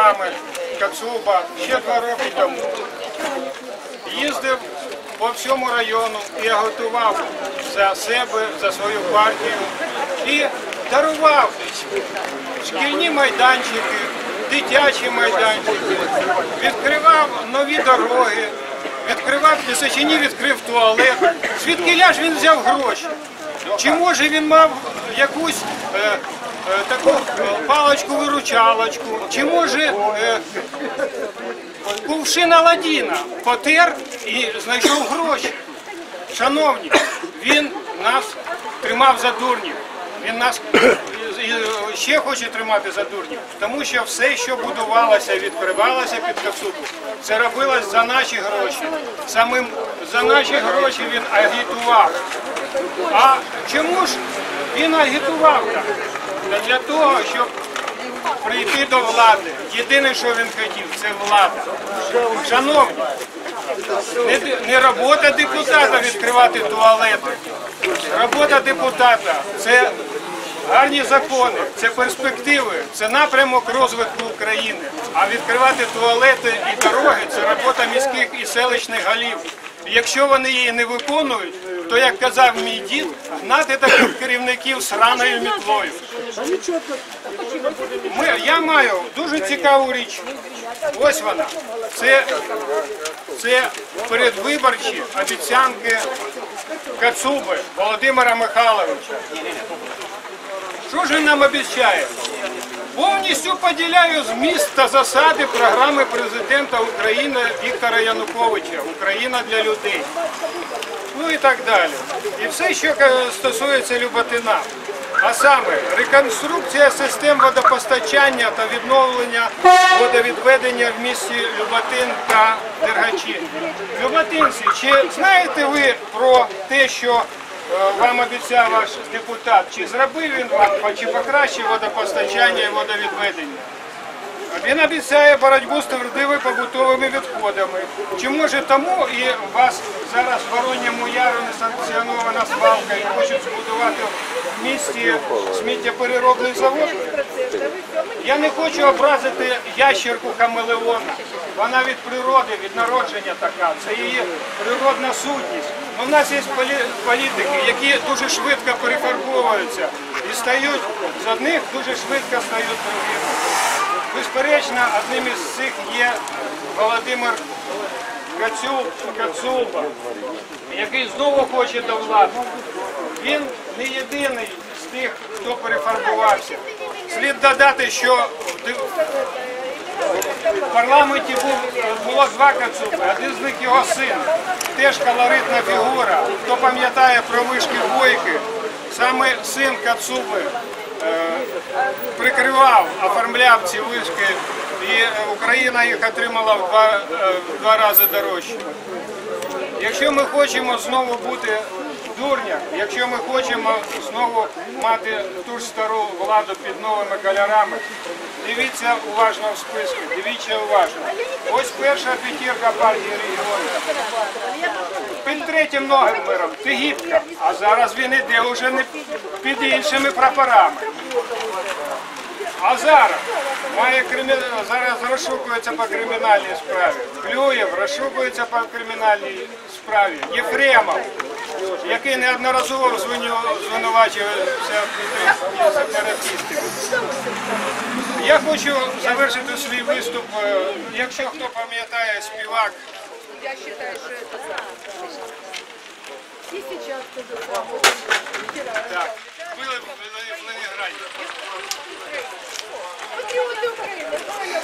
Мами, Кацуба ще два роки тому. Їздив по всьому району і агітував за себе, за свою партію і дарував шкільні майданчики, дитячі майданчики, відкривав нові дороги, відкривав Лисичині, відкрив туалет. Звідки ж він взяв гроші? Чи може він мав якусь е, таку е, паличку-виручалочку? Чи може е, кувшин Аладдіна потер і знайшов гроші? Шановні, він нас тримав за дурнів. Він нас ще хоче тримати за дурнів, тому що все, що будувалося і відкривалося під Кацупу, це робилось за наші гроші. Самим за наші гроші він агітував. А чому ж він агітував так? Та Для того, щоб прийти до влади. Єдине, що він хотів, це влада. Шановні, не, не робота депутата відкривати туалети. Робота депутата це гарні закони, це перспективи, це напрямок розвитку України. А відкривати туалети і дороги це робота міських і селищних голів. І якщо вони її не виконують, то як казав мій дід, гнати таких керівників з раною мітлою. Ми, я маю дуже цікаву річ. Ось вона. Це, це передвиборчі обіцянки Кацуби Володимира Михайловича. Що ж він нам обіцяє? Повністю поділяю зміст та засади програми президента України Віктора Януковича Україна для людей. Ну і так далі. І все, що стосується Люботина. А саме реконструкція систем водопостачання та відновлення водовідведення в місті Люботин та Дергачі. Люботинці, чи знаєте ви про те, що вам обіцяв ваш депутат? Чи зробив він вам, чи покращив водопостачання і водовідведення? Він обіцяє боротьбу з твердими побутовими відходами. Чи може тому і вас зараз в Воронньому Яру не санкціонована свалка і хочуть збудувати в місті сміттєпереробний завод? Я не хочу образити ящерку хамелеона. Вона від природи, від народження така. Це її природна сутність. У нас є полі- політики, які дуже швидко перефарбовуються і стають з одних дуже швидко стають другими. Безперечно, одним із цих є Володимир Кацюл, Кацулба, який знову хоче до влади. Він не єдиний з тих, хто перефарбувався. Слід додати, що в парламенті було два Кацуби, один з них його син, теж колоритна фігура. Хто пам'ятає про вишки бойки, саме син Кацуби прикривав, оформляв ці вишки, і Україна їх отримала в два, е, в два рази дорожче. Якщо ми хочемо знову бути дурня, якщо ми хочемо знову мати ту ж стару владу під новими кольорами, дивіться уважно в списки, дивіться уважно. Ось перша п'ятірка партії регіонів. Під третім номером Тигіпка, а зараз він іде вже не під іншими прапорами. А зараз має кримі... зараз розшукується по кримінальній справі. Клюєв розшукується по кримінальній справі. Єфремов, який неодноразово звинувачувався в сепаратистів. Я хочу завершити свій виступ. е, Якщо хто пам'ятає співак Я что это самое. И сейчас сказал. Так, было в Ленинграде. Патриоты Украины.